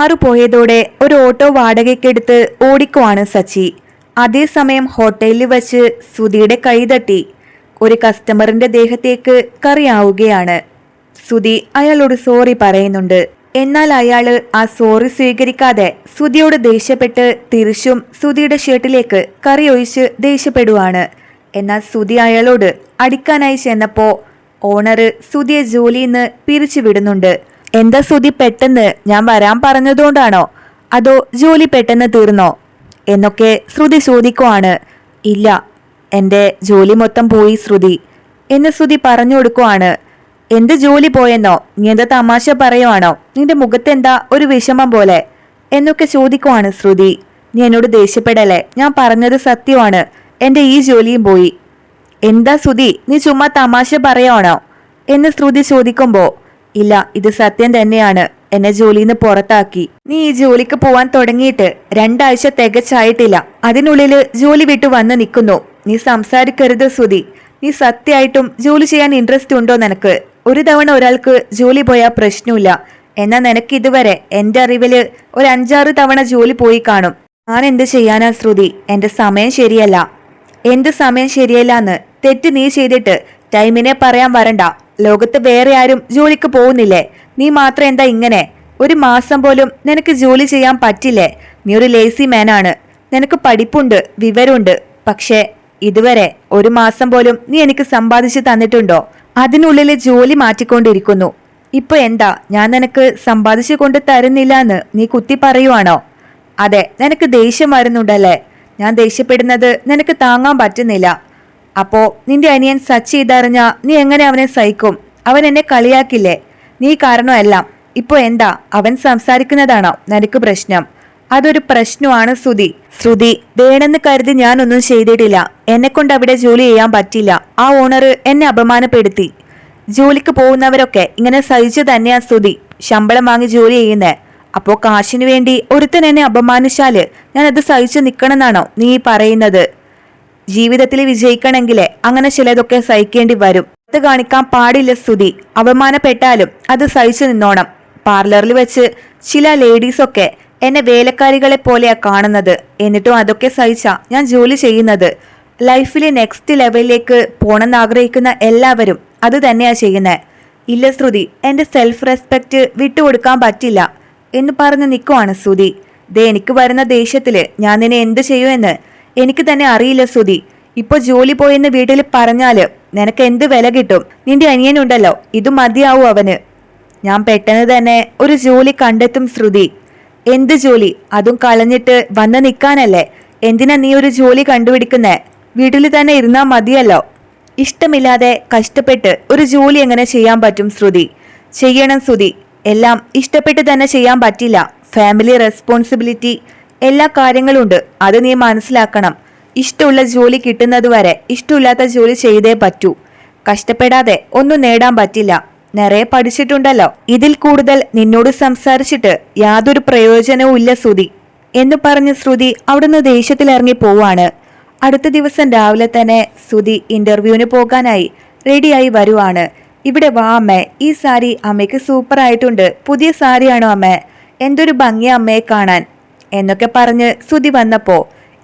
ആറു പോയതോടെ ഒരു ഓട്ടോ വാടകയ്ക്കെടുത്ത് ഓടിക്കുവാണ് സച്ചി. അതേസമയം ഹോട്ടലിൽ വച്ച് സുധിയുടെ കൈ തട്ടി. ഒരു കസ്റ്റമറിന്റെ ദേഹത്തേക്ക് കറിയാവുകയാണ്. സുധി അയാളോട് സോറി പറയുന്നുണ്ട്. എന്നാൽ അയാൾ ആ സോറി സ്വീകരിക്കാതെ സുധിയോട് ദേഷ്യപ്പെട്ട് തിരിച്ചും സുധിയുടെ ഷർട്ടിലേക്ക് കറി ഒഴിച്ച് ദേഷ്യപ്പെടുവാണ്. എന്നാൽ സുധി അയാളോട് അടിക്കാനായി ചെന്നപ്പോ ഓണർ സുധിയെ ജോലിയിൽ നിന്ന് പിരിച്ചുവിടുന്നുണ്ട്. എന്താ സുതി പെട്ടെന്ന് ഞാൻ വരാൻ പറഞ്ഞതുകൊണ്ടാണോ? അതോ ജോലി പെട്ടെന്ന് തീർന്നോ? എന്നൊക്കെ ശ്രുതി ചോദിക്കുവാണ്. ഇല്ല എന്റെ ജോലി മൊത്തം പോയി ശ്രുതി എന്ന് ശ്രുതി പറഞ്ഞു കൊടുക്കുവാണ്. എന്ത് ജോലി പോയെന്നോ? നീ എന്താ തമാശ പറയുവാണോ? നിന്റെ മുഖത്തെന്താ ഒരു വിഷമം പോലെ? എന്നൊക്കെ ചോദിക്കുവാണ് ശ്രുതി. നീ എന്നോട് ദേഷ്യപ്പെടല്ലേ? ഞാൻ പറഞ്ഞത് സത്യമാണ്. എന്റെ ഈ ജോലിയും പോയി. എന്താ ശ്രുതി? നീ ചുമ്മാ തമാശ പറയുവാണോ? എന്ന് ശ്രുതി ചോദിക്കുമ്പോ ഇല്ല ഇത് സത്യം തന്നെയാണ്. എന്നെ ജോലിയിൽ നിന്ന് പുറത്താക്കി. നീ ഈ ജോലിക്ക് പോവാൻ തുടങ്ങിയിട്ട് രണ്ടാഴ്ച തികച്ചായിട്ടില്ല. അതിനുള്ളിൽ ജോലി വിട്ടു വന്ന് നിൽക്കുന്നു. നീ സംസാരിക്കരുത് സുതി നീ സത്യമായിട്ടും ജോലി ചെയ്യാൻ ഇൻട്രസ്റ്റ് ഉണ്ടോ നിനക്ക്? ഒരു തവണ ഒരാൾക്ക് ജോലി പോയാൽ പ്രശ്നമില്ല. എന്നാൽ നിനക്ക് ഇതുവരെ എന്റെ അറിവിൽ ഒരു അഞ്ചാറ് തവണ ജോലി പോയി കാണും. ഞാൻ എന്ത് ചെയ്യാനാ ശ്രുതി? എന്റെ സമയം ശരിയല്ല. എന്ത് സമയം ശരിയല്ല എന്ന് തെറ്റ് നീ ചെയ്തിട്ട് ടൈമിനെ പറയാൻ വരണ്ട. ലോകത്ത് വേറെ ആരും ജോലിക്ക് പോകുന്നില്ലേ? നീ മാത്രം എന്താ ഇങ്ങനെ? ഒരു മാസം പോലും നിനക്ക് ജോലി ചെയ്യാൻ പറ്റില്ലേ? നീ ഒരു ലേസി മാനാണ് നിനക്ക് പഠിപ്പുണ്ട് വിവരമുണ്ട്. പക്ഷേ ഇതുവരെ ഒരു മാസം പോലും നീ എനിക്ക് സമ്പാദിച്ചു തന്നിട്ടുണ്ടോ? അതിനുള്ളിൽ ജോലി മാറ്റിക്കൊണ്ടിരിക്കുന്നു. ഇപ്പൊ എന്താ? ഞാൻ നിനക്ക് സമ്പാദിച്ചു കൊണ്ട് തരുന്നില്ല എന്ന് നീ കുത്തി പറയുവാണോ? അതെ നിനക്ക് ദേഷ്യം വരുന്നുണ്ടല്ലേ? ഞാൻ ദേഷ്യപ്പെടുന്നത് നിനക്ക് താങ്ങാൻ പറ്റുന്നില്ല. അപ്പോ നിന്റെ അനിയൻ സച്ചി ഇതറിഞ്ഞ നീ എങ്ങനെ അവനെ സഹിക്കും? അവൻ എന്നെ കളിയാക്കില്ലേ? നീ കാരണമെല്ലാം ഇപ്പോ എന്താ? അവൻ സംസാരിക്കുന്നതാണോ? നിനക്ക് പ്രശ്നം. അതൊരു പ്രശ്നമാണ് ശ്രുതി. ശ്രുതി വേണമെന്ന് കരുതി ഞാനൊന്നും ചെയ്തിട്ടില്ല. എന്നെ കൊണ്ട് അവിടെ ജോലി ചെയ്യാൻ പറ്റില്ല. ആ ഓണർ എന്നെ അപമാനപ്പെടുത്തി. ജോലിക്ക് പോകുന്നവരൊക്കെ ഇങ്ങനെ സഹിച്ചു തന്നെയാ സ്തുതി ശമ്പളം വാങ്ങി ജോലി ചെയ്യുന്നേ. അപ്പോ കാശിനു വേണ്ടി ഒരുത്തൻ എന്നെ അപമാനിച്ചാൽ ഞാൻ അത് സഹിച്ചു നിൽക്കണമെന്നാണോ നീ പറയുന്നത്? ജീവിതത്തിൽ വിജയിക്കണമെങ്കിൽ അങ്ങനെ ചിലതൊക്കെ സഹിക്കേണ്ടി വരും. അത് കാണിക്കാൻ പാടില്ല സ്തുതി. അപമാനപ്പെട്ടാലും അത് സഹിച്ചു നിന്നോണം. പാർലറിൽ വെച്ച് ചില ലേഡീസൊക്കെ എന്നെ വേലക്കാരികളെ പോലെയാ കാണുന്നത്. എന്നിട്ടും അതൊക്കെ സഹിച്ചാ ഞാൻ ജോലി ചെയ്യുന്നത്. ലൈഫിലെ നെക്സ്റ്റ് ലെവലിലേക്ക് പോണെന്ന് ആഗ്രഹിക്കുന്ന എല്ലാവരും അത് തന്നെയാ ചെയ്യുന്നത് ഇല്ല ശ്രുതി എന്റെ സെൽഫ് റെസ്പെക്റ്റ് വിട്ടുകൊടുക്കാൻ പറ്റില്ല എന്ന് പറഞ്ഞ് നിൽക്കുവാണ് ശ്രുതി ദേ എനിക്ക് വരുന്ന ദേഷ്യത്തിൽ ഞാൻ നിന്നെ എന്ത് ചെയ്യുമെന്ന് എനിക്ക് തന്നെ അറിയില്ല സുധി. ഇപ്പൊ ജോലി പോയെന്ന് വീട്ടിൽ പറഞ്ഞാൽ നിനക്ക് എന്ത് വില കിട്ടും? നിന്റെ അനിയനുണ്ടല്ലോ ഇത് മതിയാവും അവന്. ഞാൻ പെട്ടെന്ന് തന്നെ ഒരു ജോലി കണ്ടെത്തും ശ്രുതി. എന്ത് ജോലി? അതും കളഞ്ഞിട്ട് വന്ന് നിൽക്കാനല്ലേ? എന്തിനാ നീ ഒരു ജോലി കണ്ടുപിടിക്കുന്നേ? വീട്ടിൽ തന്നെ ഇരുന്നാൽ മതിയല്ലോ. ഇഷ്ടമില്ലാതെ കഷ്ടപ്പെട്ട് ഒരു ജോലി എങ്ങനെ ചെയ്യാൻ പറ്റും ശ്രുതി? ചെയ്യണം ശ്രുതി. എല്ലാം ഇഷ്ടപ്പെട്ട് തന്നെ ചെയ്യാൻ പറ്റില്ല. ഫാമിലി റെസ്പോൺസിബിലിറ്റി എല്ലാ കാര്യങ്ങളുണ്ട്. അത് നീ മനസ്സിലാക്കണം. ഇഷ്ടമുള്ള ജോലി കിട്ടുന്നതുവരെ ഇഷ്ടമില്ലാത്ത ജോലി ചെയ്തേ പറ്റൂ. കഷ്ടപ്പെടാതെ ഒന്നും നേടാൻ പറ്റില്ല. നിറയെ പഠിച്ചിട്ടുണ്ടല്ലോ. ഇതിൽ കൂടുതൽ നിന്നോട് സംസാരിച്ചിട്ട് യാതൊരു പ്രയോജനവും ഇല്ല ശ്രുതി. എന്ന് പറഞ്ഞ് ശ്രുതി അവിടുന്ന് ദേഷ്യത്തിലിറങ്ങി പോവാണ്. അടുത്ത ദിവസം രാവിലെ തന്നെ ശ്രുതി ഇന്റർവ്യൂവിന് പോകാനായി റെഡിയായി വരുവാണ്. ഇവിടെ വാ അമ്മേ. ഈ സാരി അമ്മയ്ക്ക് സൂപ്പർ ആയിട്ടുണ്ട് പുതിയ സാരിയാണോ അമ്മേ? എന്തൊരു ഭംഗിയ അമ്മയെ കാണാൻ. എന്നൊക്കെ പറഞ്ഞ് ശ്രുതി വന്നപ്പോ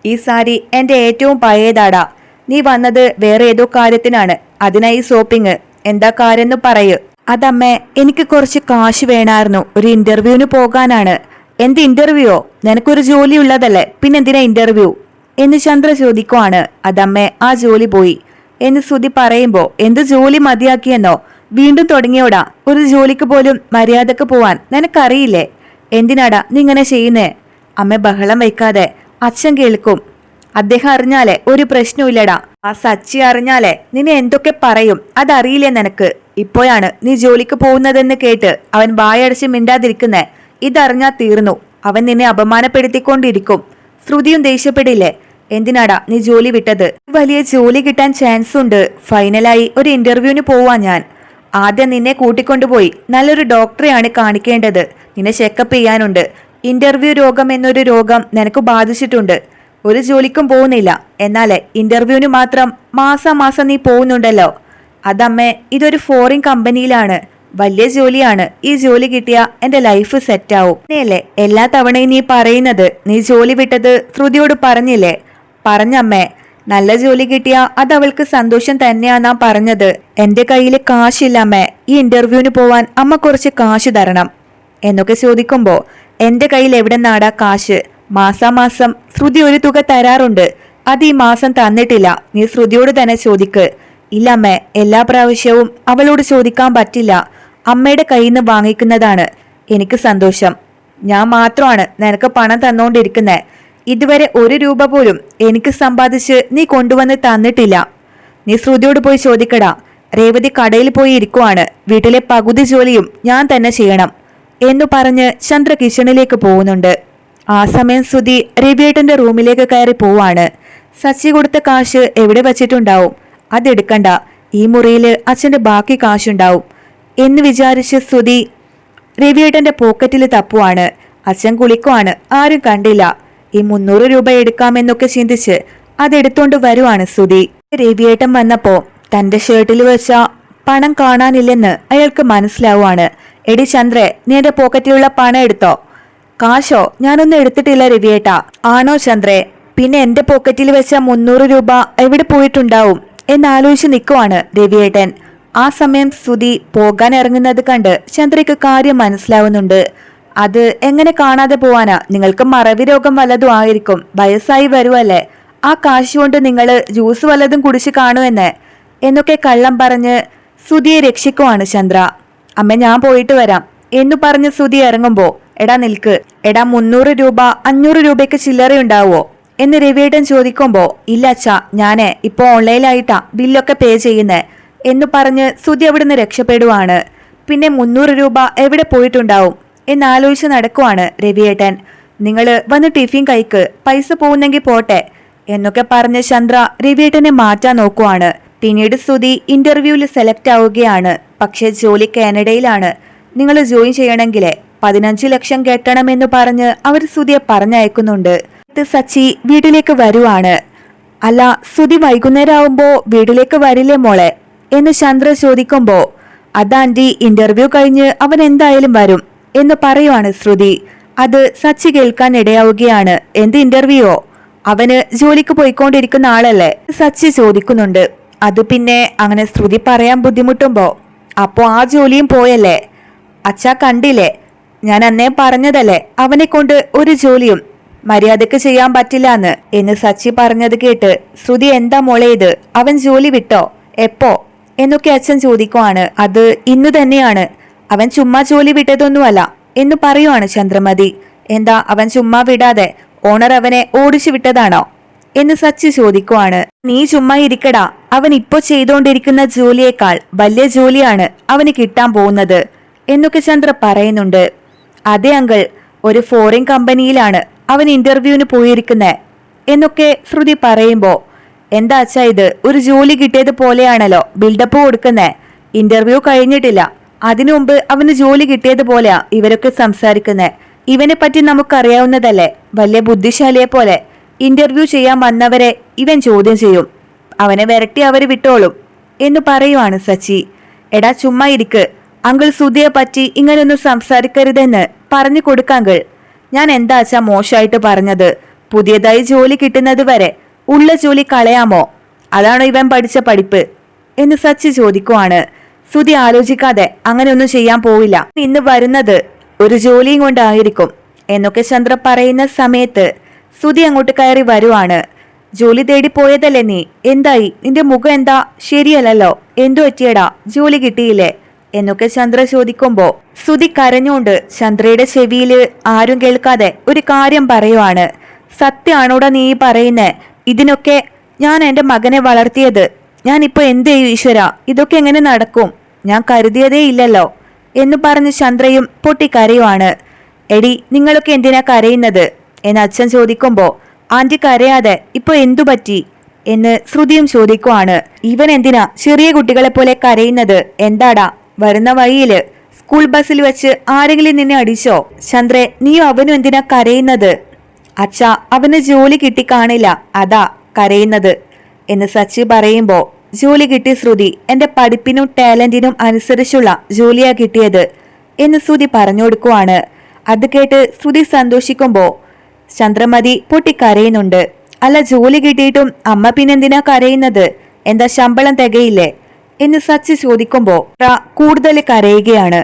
ഈ സാരി എന്റെ ഏറ്റവും പഴയതാടാ. നീ വന്നത് വേറെ ഏതോ കാര്യത്തിനാണ്. അതിനായി ഷോപ്പിംഗ്. എന്താ കാര്യമെന്ന് പറയൂ. അതമ്മേ എനിക്ക് കുറച്ച് കാശ് വേണമായിരുന്നു ഒരു ഇന്റർവ്യൂവിന് പോകാനാണ്. എന്ത് ഇന്റർവ്യൂയോ നിനക്കൊരു ജോലി ഉള്ളതല്ലേ. പിന്നെന്തിനാ ഇന്റർവ്യൂ? എന്ന് ചന്ദ്ര ചോദിക്കുവാണ്. അതമ്മേ ആ ജോലി പോയി. എന്ന് ശ്രുതി പറയുമ്പോ എന്ത് ജോലി മതിയാക്കിയെന്നോ? വീണ്ടും തുടങ്ങിയോടാ. ഒരു ജോലിക്ക് പോലും മര്യാദയ്ക്ക് പോവാൻ നിനക്കറിയില്ലേ? എന്തിനാടാ നീ ഇങ്ങനെ ചെയ്യുന്നേ? അമ്മ ബഹളം വയ്ക്കാതെ അച്ഛൻ കേൾക്കും. അദ്ദേഹം അറിഞ്ഞാലേ ഒരു പ്രശ്നമില്ലടാ ആ സച്ചി അറിഞ്ഞാലേ നിന്നെ എന്തൊക്കെ പറയും അതറിയില്ലേ നിനക്ക്? ഇപ്പോഴാണ് നീ ജോലിക്ക് പോകുന്നതെന്ന് കേട്ട് അവൻ വായടച്ച് മിണ്ടാതിരിക്കുന്നേ. ഇതറിഞ്ഞാ തീർന്നു. അവൻ നിന്നെ അപമാനപ്പെടുത്തിക്കൊണ്ടിരിക്കും. ശ്രുതിയും ദേഷ്യപ്പെടില്ലേ? എന്തിനാടാ നീ ജോലി വിട്ടത്? വലിയ ജോലി കിട്ടാൻ ചാൻസ് ഉണ്ട്. ഫൈനലായി ഒരു ഇന്റർവ്യൂവിന് പോവാ ഞാൻ. ആദ്യം നിന്നെ കൂട്ടിക്കൊണ്ടുപോയി. നല്ലൊരു ഡോക്ടറെയാണ് കാണിക്കേണ്ടത്. നിന്നെ ചെക്കപ്പ് ചെയ്യാനുണ്ട്. ഇന്റർവ്യൂ രോഗം എന്നൊരു രോഗം നിനക്ക് ബാധിച്ചിട്ടുണ്ട്. ഒരു ജോലിക്കും പോകുന്നില്ല. എന്നാൽ ഇന്റർവ്യൂവിന് മാത്രം മാസം മാസം നീ പോകുന്നുണ്ടല്ലോ. അതമ്മേ ഇതൊരു ഫോറിൻ കമ്പനിയിലാണ് വലിയ ജോലിയാണ്. ഈ ജോലി കിട്ടിയ എന്റെ ലൈഫ് സെറ്റാവും നീയല്ലേ എല്ലാ തവണയും നീ പറയുന്നത്? നീ ജോലി വിട്ടത് ശ്രുതിയോട് പറഞ്ഞില്ലേ? പറഞ്ഞമ്മേ നല്ല ജോലി കിട്ടിയ അത് അവൾക്ക് സന്തോഷം തന്നെയാന്നാ പറഞ്ഞത്. എന്റെ കയ്യിൽ കാശില്ല അമ്മേ. ഈ ഇന്റർവ്യൂവിന് പോവാൻ അമ്മ കുറച്ച് കാശ് തരണം. എന്നൊക്കെ ചോദിക്കുമ്പോ എന്റെ കയ്യിൽ എവിടെ നാടാ കാശ്? മാസാമാസം ശ്രുതി ഒരു തുക തരാറുണ്ട്. അത് ഈ മാസം തന്നിട്ടില്ല. നീ ശ്രുതിയോട് തന്നെ ചോദിക്ക്. ഇല്ല അമ്മേ എല്ലാ പ്രാവശ്യവും അവളോട് ചോദിക്കാൻ പറ്റില്ല. അമ്മയുടെ കയ്യിൽ നിന്ന് വാങ്ങിക്കുന്നതാണ്. എനിക്ക് സന്തോഷം. ഞാൻ മാത്രമാണ് നിനക്ക് പണം തന്നോണ്ടിരിക്കുന്നത് ഇതുവരെ ഒരു രൂപ പോലും എനിക്ക് സമ്പാദിച്ച് നീ കൊണ്ടുവന്ന് തന്നിട്ടില്ല. നീ ശ്രുതിയോട് പോയി ചോദിക്കടാ. രേവതി കടയിൽ പോയി ഇരിക്കുവാണ്. വീട്ടിലെ പകുതി ജോലിയും ഞാൻ തന്നെ ചെയ്യണം. എന്നു പറഞ്ഞ് ചന്ദ്ര കിച്ചണിലേക്ക് പോകുന്നുണ്ട്. ആ സമയം ശ്രുതി രവിയേട്ടന്റെ റൂമിലേക്ക് കയറി പോവാണ്. സച്ചി കൊടുത്ത കാശ് എവിടെ വച്ചിട്ടുണ്ടാവും? അതെടുക്കണ്ട. ഈ മുറിയിൽ അച്ഛന്റെ ബാക്കി കാശുണ്ടാവും. എന്ന് വിചാരിച്ച് ശ്രുതി രവിയേട്ടന്റെ പോക്കറ്റിൽ തപ്പുവാണ്. അച്ഛൻ കുളിക്കുവാണ്. ആരും കണ്ടില്ല. ഈ മുന്നൂറ് രൂപ എടുക്കാമെന്നൊക്കെ ചിന്തിച്ച് അതെടുത്തോണ്ട് വരുവാണ് സുധി രവിയേട്ടൻ വന്നപ്പോൾ തന്റെ ഷർട്ടിൽ വെച്ച പണം കാണാനില്ലെന്ന് അയാൾക്ക് മനസ്സിലാവുകയാണ് എടി ചന്ദ്രെ നീ എന്റെ പോക്കറ്റിലുള്ള പണം എടുത്തോ? കാശോ? ഞാനൊന്നും എടുത്തിട്ടില്ല രവിയേട്ടാ. ആണോ ചന്ദ്രെ? പിന്നെ എന്റെ പോക്കറ്റിൽ വെച്ച മുന്നൂറ് രൂപ എവിടെ പോയിട്ടുണ്ടാവും? എന്നാലോചിച്ച് നിൽക്കുവാണ് രവിയേട്ടൻ. ആ സമയം സുധി പോകാൻ ഇറങ്ങുന്നത് കണ്ട് ചന്ദ്രയ്ക്ക് കാര്യം മനസ്സിലാവുന്നുണ്ട്. അത് എങ്ങനെ കാണാതെ പോവാനാ? നിങ്ങൾക്ക് മറവി രോഗം വല്ലതും ആയിരിക്കും. വയസ്സായി വരുമല്ലേ ആ കാശ് കൊണ്ട് നിങ്ങൾ ജ്യൂസ് വല്ലതും കുടിച്ച് കാണുമെന്ന് എന്നൊക്കെ കള്ളം പറഞ്ഞ് സുധിയെ രക്ഷിക്കുവാണ് ചന്ദ്ര. അമ്മ ഞാൻ പോയിട്ട് വരാം. എന്നു പറഞ്ഞ് ശ്രുതി ഇറങ്ങുമ്പോ എടാ നിൽക്ക്. എടാ മുന്നൂറ് രൂപ അഞ്ഞൂറ് രൂപയ്ക്ക് ചില്ലറ ഉണ്ടാവോ? എന്ന് രവിയേട്ടൻ ചോദിക്കുമ്പോ ഇല്ല അച്ഛാ ഞാൻ ഇപ്പൊ ഓൺലൈനായിട്ടാ ബില്ലൊക്കെ പേ ചെയ്യുന്നേ. എന്ന് പറഞ്ഞ് സുധി അവിടുന്ന് രക്ഷപ്പെടുവാണ്. പിന്നെ മുന്നൂറ് രൂപ എവിടെ പോയിട്ടുണ്ടാവും എന്നാലോചിച്ച് നടക്കുവാണ് രവിയേട്ടൻ. നിങ്ങൾ വന്ന് ടിഫിൻ കൈക്ക് പൈസ പോകുന്നെങ്കിൽ പോട്ടെ എന്നൊക്കെ പറഞ്ഞ് ചന്ദ്ര രവിയേട്ടനെ മാറ്റാൻ നോക്കുവാണ്. പിന്നീട് സ്തുതി ഇന്റർവ്യൂവിൽ സെലക്ട് ആവുകയാണ്. പക്ഷേ ജോലി കാനഡയിലാണ്. നിങ്ങൾ ജോയിൻ ചെയ്യണമെങ്കിൽ പതിനഞ്ച് ലക്ഷം കെട്ടണമെന്ന് പറഞ്ഞ് അവർ സ്തുതിയെ പറഞ്ഞയക്കുന്നുണ്ട്. സച്ചി വീട്ടിലേക്ക് വരുവാണ്. അല്ല സ്തുതി വൈകുന്നേരം ആവുമ്പോ വീട്ടിലേക്ക് വരില്ലേ മോളെ? എന്ന് ചന്ദ്ര ചോദിക്കുമ്പോ അതാണ്ടി ഇന്റർവ്യൂ കഴിഞ്ഞ് അവൻ എന്തായാലും വരും എന്ന് പറയുവാണ് ശ്രുതി. അത് സച്ചി കേൾക്കാൻ ഇടയാവുകയാണ്. എന്ത് ഇന്റർവ്യൂയോ? അവന് ജോലിക്ക് പോയിക്കൊണ്ടിരിക്കുന്ന ആളല്ലേ? സച്ചി ചോദിക്കുന്നുണ്ട്. അത് പിന്നെ അങ്ങനെ ശ്രുതി പറയാൻ ബുദ്ധിമുട്ടുമ്പോ അപ്പോ ആ ജോലിയും പോയല്ലേ? അച്ഛാ കണ്ടില്ലേ? ഞാൻ അന്നേ പറഞ്ഞതല്ലേ? അവനെ കൊണ്ട് ഒരു ജോലിയും മര്യാദയ്ക്ക് ചെയ്യാൻ പറ്റില്ല എന്ന് എന്ന് സച്ചി പറഞ്ഞത് കേട്ട് ശ്രുതി എന്താ മോളെ ഇത്? അവൻ ജോലി വിട്ടോ? എപ്പോ? എന്നൊക്കെ അച്ഛൻ ചോദിക്കുവാണ്. അത് ഇന്ന് തന്നെയാണ്. അവൻ ചുമ്മാ ജോലി വിട്ടതൊന്നുമല്ല. എന്ന് പറയുവാണ് ചന്ദ്രമതി. എന്താ അവൻ ചുമ്മാ വിടാതെ ഓണർ അവനെ ഓടിച്ചു വിട്ടതാണോ? എന്ന് സച്ചു ചോദിക്കുവാണ്. നീ ചുമ്മാ ഇരിക്കടാ. അവൻ ഇപ്പോ ചെയ്തുകൊണ്ടിരിക്കുന്ന ജോലിയേക്കാൾ വലിയ ജോലിയാണ് അവന് കിട്ടാൻ പോകുന്നത് എന്നൊക്കെ ചന്ദ്ര പറയുന്നുണ്ട്. അതെ അങ്കിൾ. ഒരു ഫോറിൻ കമ്പനിയിലാണ് അവൻ ഇന്റർവ്യൂവിന് പോയിരിക്കുന്നത് എന്നൊക്കെ ശ്രുതി പറയുമ്പോ എന്താ അച്ഛാ ഇത്? ഒരു ജോലി കിട്ടിയത് പോലെയാണല്ലോ ബിൽഡപ്പ് കൊടുക്കുന്നേ. ഇന്റർവ്യൂ കഴിഞ്ഞിട്ടില്ല. അതിനു മുമ്പ് അവന് ജോലി കിട്ടിയത് പോലെയാ ഇവരൊക്കെ സംസാരിക്കുന്നത് ഇവനെ പറ്റി നമുക്കറിയാവുന്നതല്ലേ? വലിയ ബുദ്ധിശാലിയെ പോലെ. ഇന്റർവ്യൂ ചെയ്യാൻ വന്നവരെ ഇവൻ ചോദ്യം ചെയ്യും. അവനെ വിരട്ടി അവർ വിട്ടോളും. എന്ന് പറയുവാണ് സച്ചി. എടാ ചുമ്മാ ഇരിക്ക്. അങ്കിൾ സുധിയെ പറ്റി ഇങ്ങനെയൊന്നും സംസാരിക്കരുതെന്ന് പറഞ്ഞു കൊടുക്കാങ്കിൾ. ഞാൻ എന്താ അച്ഛാ മോശമായിട്ട് പറഞ്ഞത്? പുതിയതായി ജോലി കിട്ടുന്നത് വരെ ഉള്ള ജോലി കളയാമോ? അതാണോ ഇവൻ പഠിച്ച പഠിപ്പ്? എന്ന് സച്ചി ചോദിക്കുവാണ്. സുധി ആലോചിക്കാതെ അങ്ങനെയൊന്നും ചെയ്യാൻ പോവില്ല. ഇന്ന് വരുന്നത് ഒരു ജോലിയും കൊണ്ടായിരിക്കും. എന്നൊക്കെ ചന്ദ്ര പറയുന്ന സമയത്ത് സുധി അങ്ങോട്ട് കയറി വരുവാണ്. ജോലി തേടി പോയതല്ലേ നീ? എന്തായി? നിന്റെ മുഖം എന്താ? ശരിയല്ലല്ലോ. എന്തു പറ്റിയടാ? ജോലി കിട്ടിയില്ലേ? എന്നൊക്കെ ചന്ദ്ര ചോദിക്കുമ്പോ സുധി കരഞ്ഞുകൊണ്ട് ചന്ദ്രയുടെ ചെവിയിൽ ആരും കേൾക്കാതെ ഒരു കാര്യം പറയുവാണ്. സത്യാണോടാ നീ പറയുന്നേ? ഇതിനൊക്കെ ഞാൻ എന്റെ മകനെ വളർത്തിയത്. ഞാൻ ഇപ്പൊ എന്ത് ചെയ്യും ഈശ്വര? ഇതൊക്കെ എങ്ങനെ നടക്കും? ഞാൻ കരുതിയതേ ഇല്ലല്ലോ. എന്ന് പറഞ്ഞ് ചന്ദ്രയും പൊട്ടിക്കരയുവാണ്. എടി നിങ്ങളൊക്കെ എന്തിനാ കരയുന്നത്? എന്ന് അച്ഛൻ ചോദിക്കുമ്പോ ആന്റി കരയാതെ ഇപ്പൊ എന്തു പറ്റി? എന്ന് ശ്രുതിയും ചോദിക്കുവാണ്. ഇവൻ എന്തിനാ ചെറിയ കുട്ടികളെ പോലെ കരയുന്നത്? എന്താടാ? വരുന്ന വഴിയിൽ സ്കൂൾ ബസ്സിൽ വെച്ച് ആരെങ്കിലും നിന്നെ അടിച്ചോ? ചന്ദ്രെ നീയോ അവനും എന്തിനാ കരയുന്നത്? അച്ഛ അവന് ജോലി കിട്ടിക്കാണില്ല അതാ കരയുന്നത്. എന്ന് സച്ചി പറയുമ്പോ ജോലി കിട്ടി ശ്രുതി. എന്റെ പഠിപ്പിനും ടാലന്റിനും അനുസരിച്ചുള്ള ജോലിയാ കിട്ടിയത്. എന്ന് ശ്രുതി പറഞ്ഞു കൊടുക്കുവാണ്. അത് കേട്ട് ശ്രുതി സന്തോഷിക്കുമ്പോ ചന്ദ്രമതി പൊട്ടിക്കരയുന്നുണ്ട്. അല്ല ജോലി കിട്ടിയിട്ടും അമ്മ പിന്നെന്തിനാ കരയുന്നത്? എന്താ ശമ്പളം തികയില്ലേ? എന്ന് സച്ചി ചോദിക്കുമ്പോൾ കൂടുതൽ കരയുകയാണ്.